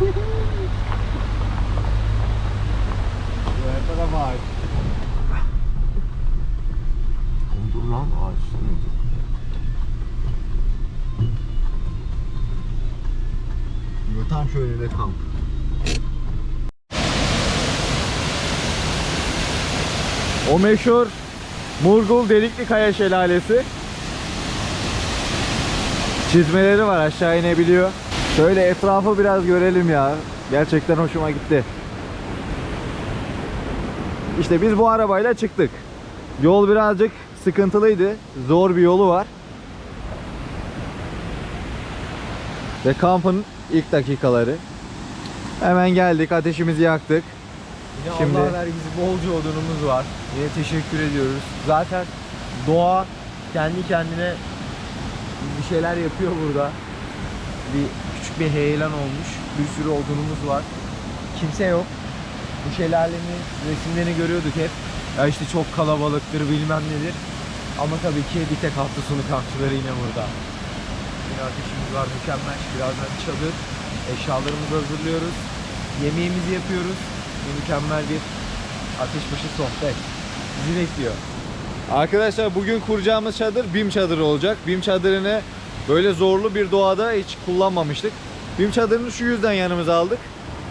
Burada da var. Kondur lan ağaç. Şöyle de kamp. O meşhur Murgul Delikli Kaya Şelalesi. Çizmeleri var aşağı inebiliyor. Şöyle etrafı biraz görelim ya. Gerçekten hoşuma gitti. İşte biz bu arabayla çıktık. Yol birazcık sıkıntılıydı. Zor bir yolu var. Ve kampın ilk dakikaları. Hemen geldik, ateşimizi yaktık. Yine Şimdi- Allah vergisi bolca odunumuz var. Yine teşekkür ediyoruz. Zaten doğa kendi kendine bir şeyler yapıyor burada. Bir bir heyelan olmuş. Bir sürü odunumuz var. Kimse yok. Bu şelalenin resimlerini görüyorduk hep. Ya işte çok kalabalıktır bilmem nedir. Ama tabii ki bir tek hafta sonu kampçıları yine burada. Yine ateşimiz var mükemmel. Birazdan çadır. Eşyalarımızı hazırlıyoruz. Yemeğimizi yapıyoruz. Mükemmel bir ateşbaşı sohbet. Bizi bekliyor. Arkadaşlar bugün kuracağımız çadır BİM çadırı olacak. BİM çadırını böyle zorlu bir doğada hiç kullanmamıştık. BİM çadırını şu yüzden yanımıza aldık.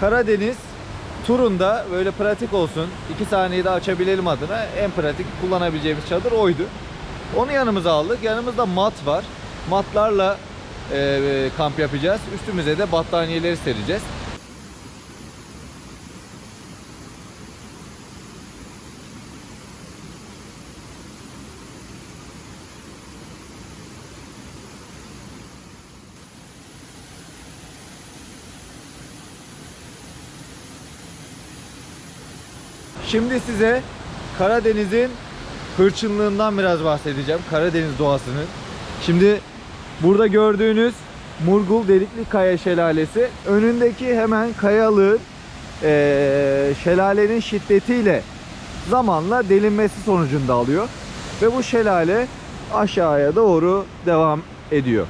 Karadeniz turunda böyle pratik olsun. 2 saniyede açabilelim adına en pratik kullanabileceğimiz çadır oydu. Onu yanımıza aldık. Yanımızda mat var. Matlarla e, kamp yapacağız. Üstümüze de battaniyeleri sereceğiz. Şimdi size Karadeniz'in hırçınlığından biraz bahsedeceğim. Karadeniz doğasının. Şimdi burada gördüğünüz Murgul Delikli Kaya Şelalesi. Önündeki hemen kayalığın eee, şelalenin şiddetiyle zamanla delinmesi sonucunda alıyor. Ve bu şelale aşağıya doğru devam ediyor.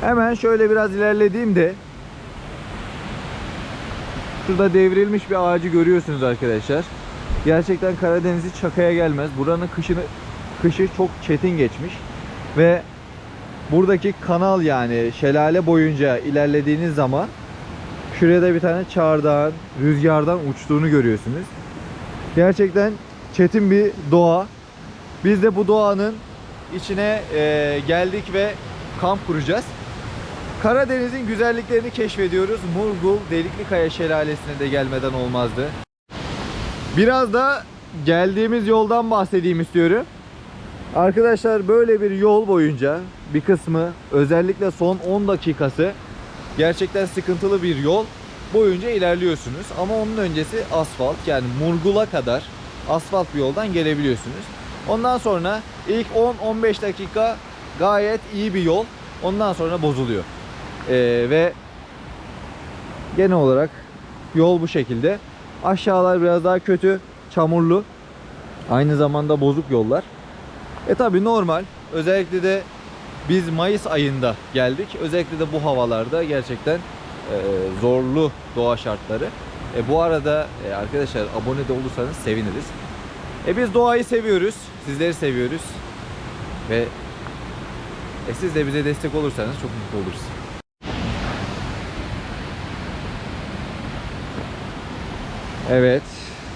Hemen şöyle biraz ilerlediğimde Şurada devrilmiş bir ağacı görüyorsunuz arkadaşlar. Gerçekten Karadeniz hiç şakaya gelmez. Buranın kışını kışı çok çetin geçmiş ve buradaki kanal yani şelale boyunca ilerlediğiniz zaman şuraya da bir tane çardağın rüzgardan uçtuğunu görüyorsunuz. Gerçekten çetin bir doğa. Biz de bu doğanın içine e, geldik ve kamp kuracağız. Karadeniz'in güzelliklerini keşfediyoruz. Murgul Delikli Kaya Şelalesi'ne de gelmeden olmazdı. Biraz da geldiğimiz yoldan bahsedeyim istiyorum. Arkadaşlar böyle bir yol boyunca bir kısmı özellikle son 10 dakikası gerçekten sıkıntılı bir yol boyunca ilerliyorsunuz. Ama onun öncesi asfalt yani Murgul'a kadar asfalt bir yoldan gelebiliyorsunuz. Ondan sonra ilk 10-15 dakika gayet iyi bir yol. Ondan sonra bozuluyor. Ee, ve genel olarak yol bu şekilde. Aşağılar biraz daha kötü, çamurlu. Aynı zamanda bozuk yollar. E tabi normal. Özellikle de biz Mayıs ayında geldik. Özellikle de bu havalarda gerçekten e, zorlu doğa şartları. E, bu arada e, arkadaşlar abone de olursanız seviniriz. E, biz doğayı seviyoruz. Sizleri seviyoruz. Ve e, siz de bize destek olursanız çok mutlu oluruz. Evet.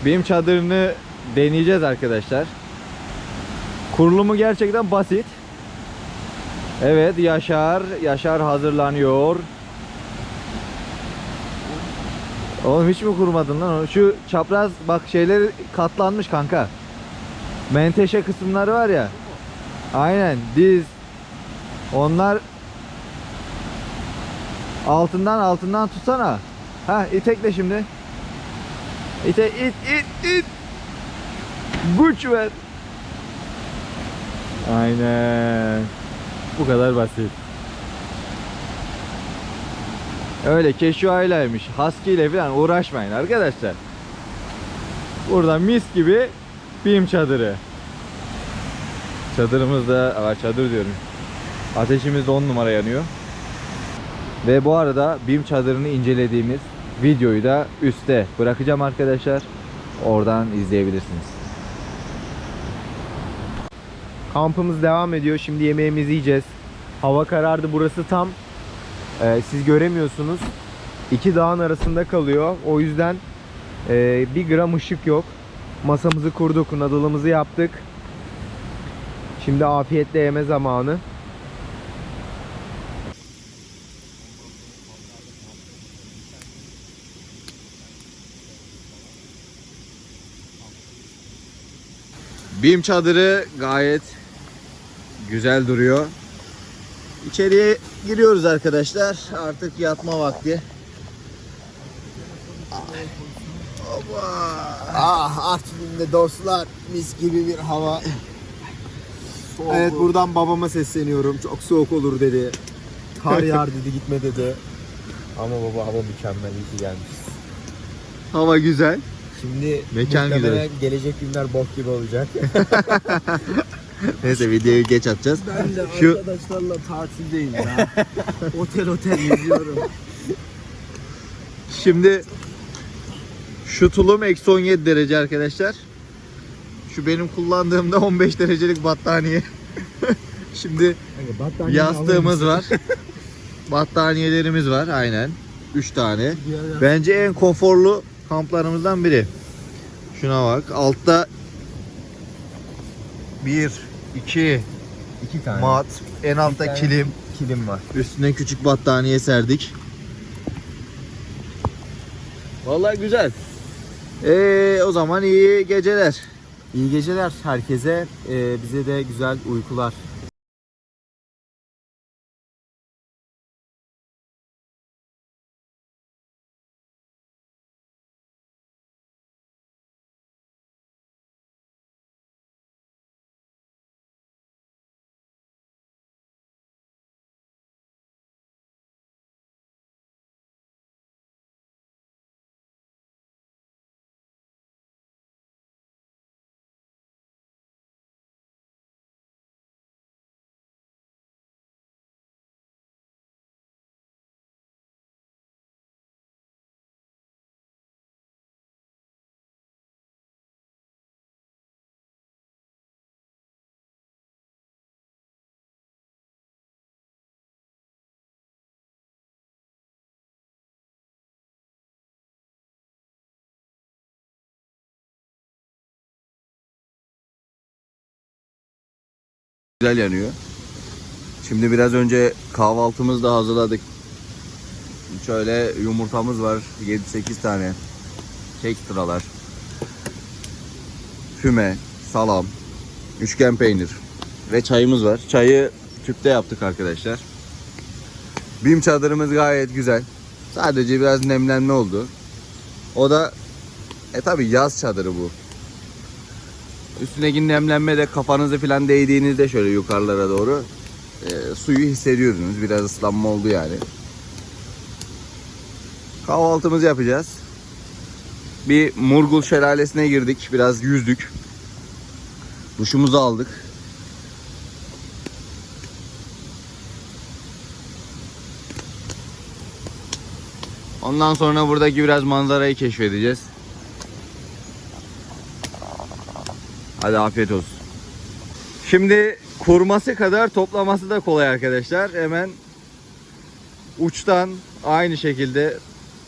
Benim çadırını deneyeceğiz arkadaşlar. Kurulumu gerçekten basit. Evet Yaşar. Yaşar hazırlanıyor. Oğlum hiç mi kurmadın lan? Şu çapraz bak şeyleri katlanmış kanka. Menteşe kısımları var ya. Aynen diz. Onlar altından altından tutsana. Ha itekle şimdi. İte it it it. Güç ver. Aynen. Bu kadar basit. Öyle keşuaylaymış, husky ile falan uğraşmayın arkadaşlar. Burada mis gibi BİM çadırı. Çadırımız da, çadır diyorum. Ateşimiz de 10 numara yanıyor. Ve bu arada BİM çadırını incelediğimiz videoyu da üstte bırakacağım arkadaşlar. Oradan izleyebilirsiniz. Kampımız devam ediyor. Şimdi yemeğimizi yiyeceğiz. Hava karardı. Burası tam Ee, siz göremiyorsunuz. İki dağın arasında kalıyor. O yüzden e, bir gram ışık yok. Masamızı kurduk, nadılımızı yaptık. Şimdi afiyetle yeme zamanı. Bim çadırı gayet güzel duruyor. İçeriye giriyoruz arkadaşlar. Artık yatma vakti. Ah Artvin'de dostlar mis gibi bir hava. Evet buradan babama sesleniyorum. Çok soğuk olur dedi. Kar yağar dedi gitme dedi. Ama baba hava mükemmel iyi ki gelmişiz. Hava güzel. Şimdi Mekan muhtemelen gelecek günler bok gibi olacak. Neyse videoyu geç atacağız. Ben de Şu- arkadaşlarla tatildeyim ya. otel otel geziyorum. Şimdi şu tulum eksi 17 derece arkadaşlar. Şu benim kullandığımda 15 derecelik battaniye. Şimdi yastığımız var. Battaniyelerimiz var aynen. 3 tane. Bence en konforlu kamplarımızdan biri. Şuna bak. Altta 1 2 İki tane mat, en altta tane. kilim, kilim var. üstüne küçük battaniye serdik. Vallahi güzel. Ee, o zaman iyi geceler. İyi geceler herkese. Ee, bize de güzel uykular. Güzel yanıyor. Şimdi biraz önce kahvaltımızı da hazırladık. Şöyle yumurtamız var. 7-8 tane. Ekstralar. Füme, salam, üçgen peynir ve çayımız var. Çayı tüpte yaptık arkadaşlar. Bim çadırımız gayet güzel. Sadece biraz nemlenme oldu. O da e tabi yaz çadırı bu. Üstündeki nemlenme de kafanızı falan değdiğinizde şöyle yukarılara doğru e, suyu hissediyorsunuz. Biraz ıslanma oldu yani. Kahvaltımızı yapacağız. Bir Murgul şelalesine girdik. Biraz yüzdük. Duşumuzu aldık. Ondan sonra buradaki biraz manzarayı keşfedeceğiz. Hadi afiyet olsun. Şimdi kurması kadar toplaması da kolay arkadaşlar. Hemen uçtan aynı şekilde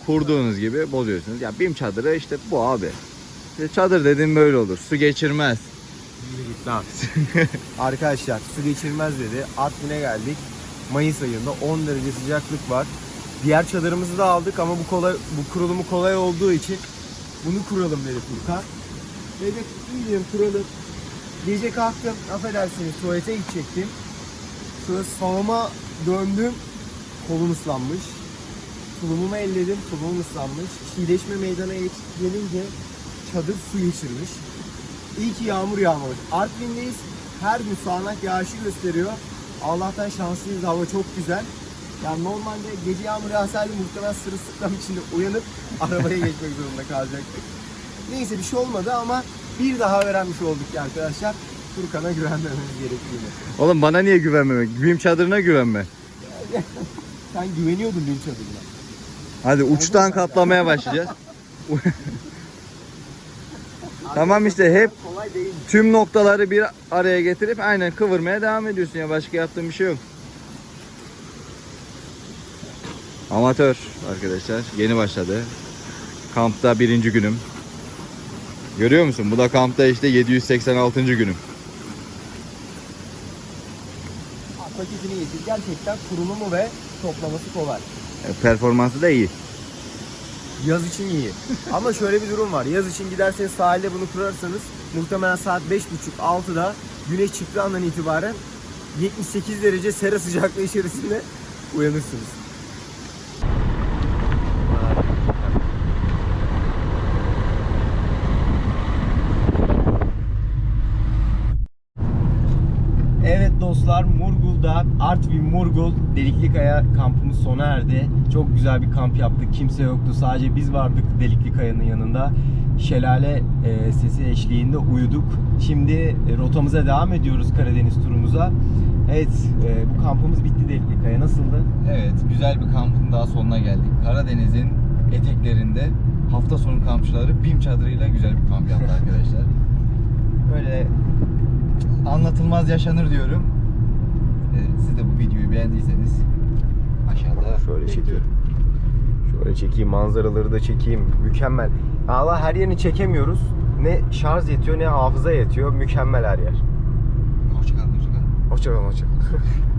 kurduğunuz gibi bozuyorsunuz. Ya BİM çadırı işte bu abi. İşte çadır dedim böyle olur. Su geçirmez. Arkadaşlar su geçirmez dedi. Artvin'e geldik. Mayıs ayında 10 derece sıcaklık var. Diğer çadırımızı da aldık ama bu kolay bu kurulumu kolay olduğu için bunu kuralım dedi Furkan. Dedik iyi diyorum kuralım. Gece kalktım affedersiniz tuvalete gidecektim. Sonra sağıma döndüm. Kolum ıslanmış. Tulumumu elledim. Tulumum ıslanmış. Çiğleşme meydana gelince çadır su geçirmiş. İyi ki yağmur yağmamış. Artvin'deyiz. Her gün sağanak yağışı gösteriyor. Allah'tan şanslıyız. Hava çok güzel. Yani normalde gece yağmur yağsaydı muhtemelen sırılsıklam içinde uyanıp arabaya geçmek zorunda kalacaktık. Neyse bir şey olmadı ama bir daha öğrenmiş olduk ki arkadaşlar. Furkan'a güvenmememiz gerektiğini. Oğlum bana niye güvenmemek? BİM çadırına güvenme. Sen güveniyordun benim çadırına. Hadi uçtan katlamaya başlayacağız. Tamam işte hep Kolay değil. tüm noktaları bir araya getirip aynen kıvırmaya devam ediyorsun ya başka yaptığın bir şey yok. Amatör arkadaşlar. Yeni başladı. Kampta birinci günüm. Görüyor musun? Bu da kampta işte 786. günüm. Paketini getir. Gerçekten kurulumu ve toplaması kolay. E, Performansı da iyi. Yaz için iyi. Ama şöyle bir durum var. Yaz için giderseniz sahilde bunu kurarsanız muhtemelen saat 5.30-6'da güneş çıktığı andan itibaren 78 derece sera sıcaklığı içerisinde uyanırsınız. Evet dostlar Murgul'da Artvin Murgul Deliklikaya kampımız sona erdi. Çok güzel bir kamp yaptık. Kimse yoktu. Sadece biz vardık Deliklikaya'nın yanında. Şelale e, sesi eşliğinde uyuduk. Şimdi e, rotamıza devam ediyoruz Karadeniz turumuza. Evet e, bu kampımız bitti Deliklikaya. Nasıldı? Evet, güzel bir kampın daha sonuna geldik. Karadeniz'in eteklerinde hafta sonu kampçıları BİM çadırıyla güzel bir kamp yaptı arkadaşlar. Böyle anlatılmaz yaşanır diyorum. Ee, siz de bu videoyu beğendiyseniz aşağıda Şöyle çekiyorum. Şöyle çekeyim, manzaraları da çekeyim. Mükemmel. Allah her yerini çekemiyoruz. Ne şarj yetiyor ne hafıza yetiyor. Mükemmel her yer. Hoşçakalın, hoşçakalın. Hoşçakalın, hoşçakalın.